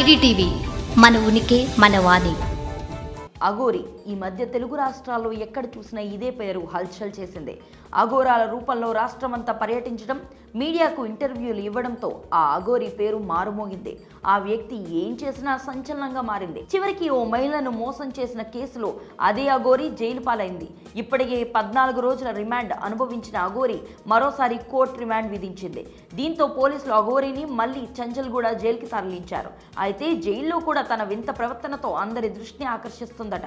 IDTV మన ఉనికి మన వాణి. అఘోరి ఈ మధ్య తెలుగు రాష్ట్రాల్లో ఎక్కడ చూసినా ఇదే పేరు హల్చల్ చేసింది. అఘోరాల రూపంలో రాష్ట్రమంతా పర్యటించడం మీడియాకు ఇంటర్వ్యూలు ఇవ్వడంతో ఆ అఘోరి పేరు మారుమోగింది. ఆ వ్యక్తి ఏం చేసినా సంచలనంగా మారింది. చివరికి ఓ మహిళను మోసం చేసిన కేసులో అదే అఘోరి జైలు పాలైంది. ఇప్పటికే పద్నాలుగు రోజుల రిమాండ్ అనుభవించిన అఘోరి మరోసారి కోర్టు రిమాండ్ విధించింది. దీంతో పోలీసులు అఘోరిని మళ్ళీ చంచల్గూడ జైలుకి తరలించారు. అయితే జైల్లో కూడా తన వింత ప్రవర్తనతో అందరి దృష్టిని ఆకర్షిస్తుందట.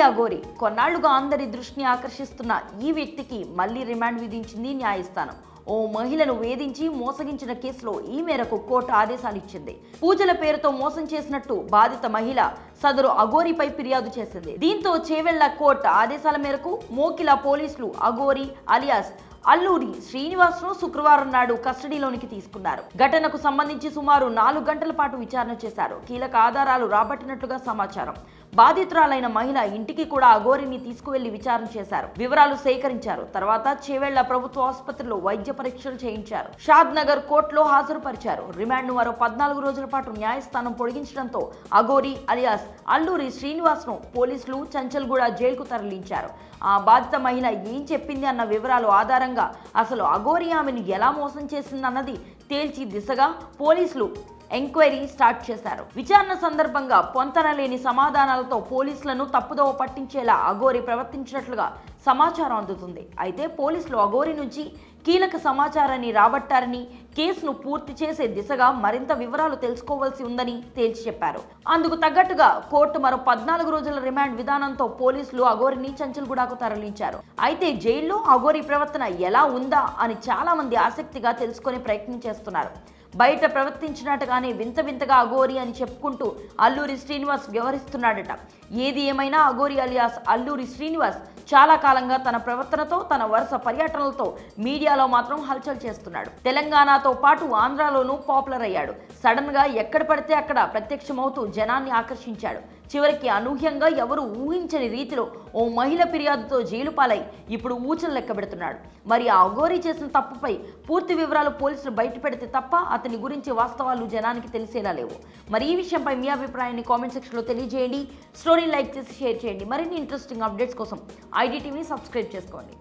లేడీ అగోరి కొన్నాళ్ళుగా అందరి దృష్టిని ఆకర్షిస్తున్న ఈ వ్యక్తికి మళ్ళీ రిమాండ్ విధించింది న్యాయస్థానం. ఓ మహిళను వేధించి మోసగించిన కేసులో ఈ మేరకు కోర్టు ఆదేశాలు ఇచ్చింది పూజల పేరుతో మోసం చేసినట్టు బాధిత మహిళ సదరు అగోరిపై ఫిర్యాదు చేసింది. దీంతో చేవెళ్ళ కోర్టు ఆదేశాల మేరకు మోకిల పోలీసులు అగోరి అలియాస్ అల్లూరి శ్రీనివాస్ను శుక్రవారం నాడు కస్టడీలోనికి తీసుకున్నారు. ఘటనకు సంబంధించి సుమారు నాలుగు గంటల పాటు విచారణ చేశారు. కీలక ఆధారాలు రాబట్టినట్లుగా సమాచారం. బాధితురాలైన మహిళ ఇంటికి కూడా అఘోరిని తీసుకువెళ్ళి విచారణ చేశారు. వివరాలు సేకరించారు. తర్వాత చేవెళ్ళ ప్రభుత్వ ఆసుపత్రిలో వైద్య పరీక్షలు చేయించారు. షాద్ నగర్ కోర్టులో హాజరుపరిచారు. రిమాండ్ను మరో పద్నాలుగు రోజుల పాటు న్యాయస్థానం పొడిగించడంతో అఘోరి అలియాస్ అల్లూరి శ్రీనివాస్ను పోలీసులు చంచల్గూడ జైలుకు తరలించారు. ఆ బాధిత మహిళ ఏం చెప్పింది అన్న వివరాలు ఆధారంగా అసలు అఘోరి ఆమెను ఎలా మోసం చేసిందన్నది తేల్చి దిశగా పోలీసులు ఎంక్వైరీ స్టార్ట్ చేశారు. విచారణ సందర్భంగా పొంతనలేని సమాధానాలతో పోలీసులను తప్పుదోవ పట్టించేలా అఘోరి ప్రవర్తించినట్లుగా సమాచారం అందుతుంది. అయితే పోలీసులు అఘోరి నుంచి కీలక సమాచారాన్ని రాబట్టారని కేసును పూర్తి చేసే దిశగా మరింత వివరాలు తెలుసుకోవాల్సి ఉందని తేల్చి చెప్పారు. అందుకు తగ్గట్టుగా కోర్టు మరో పద్నాలుగు రోజుల రిమాండ్ విధానంతో పోలీసులు అఘోరిని చంచల్గూడకు తరలించారు. అయితే జైల్లో అఘోరి ప్రవర్తన ఎలా ఉందా అని చాలా మంది ఆసక్తిగా తెలుసుకునే ప్రయత్నం చేస్తున్నారు. బయట ప్రవర్తించినట్టుగానే వింత వింతగా అఘోరి అని చెప్పుకుంటూ అల్లూరి శ్రీనివాస్ వ్యవహరిస్తున్నాడట. ఏది ఏమైనా అఘోరి అలియాస్ అల్లూరి శ్రీనివాస్ చాలా కాలంగా తన ప్రవర్తనతో తన వరుస పర్యటనలతో మీడియాలో మాత్రం హల్చల్ చేస్తున్నాడు. తెలంగాణతో పాటు ఆంధ్రాలోనూ పాపులర్ అయ్యాడు. సడన్గా ఎక్కడ పడితే అక్కడ ప్రత్యక్షమవుతూ జనాన్ని ఆకర్షించాడు. చివరికి అనూహ్యంగా ఎవరు ఊహించని రీతిలో ఓ మహిళ ఫిర్యాదుతో జైలు పాలై ఇప్పుడు ఊచలు లెక్క పెడుతున్నాడు. మరి ఆ అఘోరి చేసిన తప్పుపై పూర్తి వివరాలు పోలీసులు బయటపెడితే తప్ప అతని గురించి వాస్తవాలు జనానికి తెలిసేలా లేవు. మరి ఈ విషయంపై మీ అభిప్రాయాన్ని కామెంట్ సెక్షన్లో తెలియజేయండి. స్టోరీ లైక్ చేసి షేర్ చేయండి. మరిన్ని ఇంట్రెస్టింగ్ అప్డేట్స్ కోసం ఐడిటీవీని సబ్స్క్రైబ్ చేసుకోండి